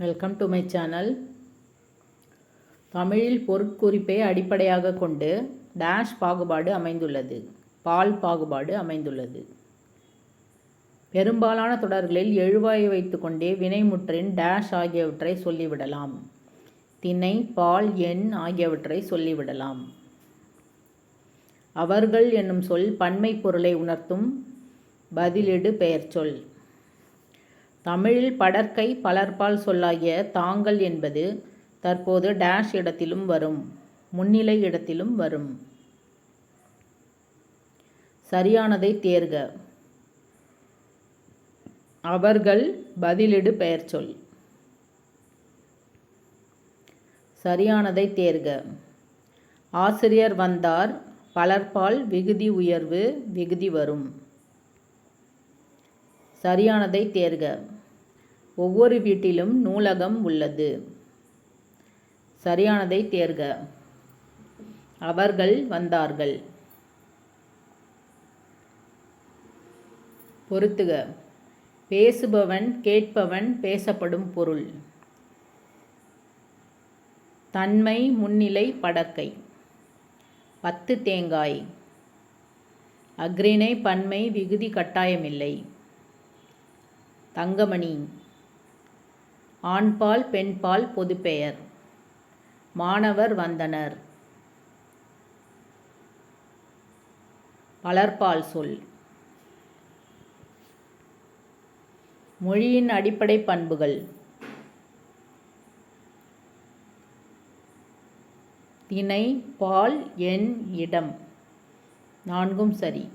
Welcome to my channel தமிழில் பொருட்குறிப்பை அடிப்படையாக கொண்டு டேஷ் பாகுபாடு அமைந்துள்ளது. பால் பாகுபாடு அமைந்துள்ளது. பெரும்பாலான தொடர்களில் எழுவாயை வைத்துக்கொண்டே வினைமுற்றின் டேஷ் ஆகியவற்றை சொல்லிவிடலாம். திணை பால் எண் ஆகியவற்றை சொல்லிவிடலாம். அவர்கள் என்னும் சொல் பன்மை பொருளை உணர்த்தும். பதிலிடு பெயர்ச்சொல். தமிழில் படற்கை பலர்பால் சொல்லாகிய தாங்கள் என்பது தற்போது டேஷ் இடத்திலும் வரும் முன்னிலை இடத்திலும் வரும். சரியானதை தேர்க. அவர்கள் பதிலிடு பெயர்ச்சொல். சரியானதை தேர்க. ஆசிரியர் வந்தார் பலர்பால் விகுதி உயர்வு விகுதி வரும். சரியானதை தேர்க. ஒவ்வொரு வீட்டிலும் நூலகம் உள்ளது. சரியானதை தேர்க. அவர்கள் வந்தார்கள். பொருத்துக பேசுபவன் கேட்பவன் பேசப்படும் பொருள். தன்மை முன்னிலை படக்கை பத்து தேங்காய். அக்ரிணை பன்மை விகுதி கட்டாயமில்லை. தங்கமணி. ஆண்பால் பெண்பால் பொதுப்பெயர். மாணவர் வந்தனர். பலர்பால் சொல். மொழியின் அடிப்படை பண்புகள். திணை பால் எண் இடம். நான்கும் சரி.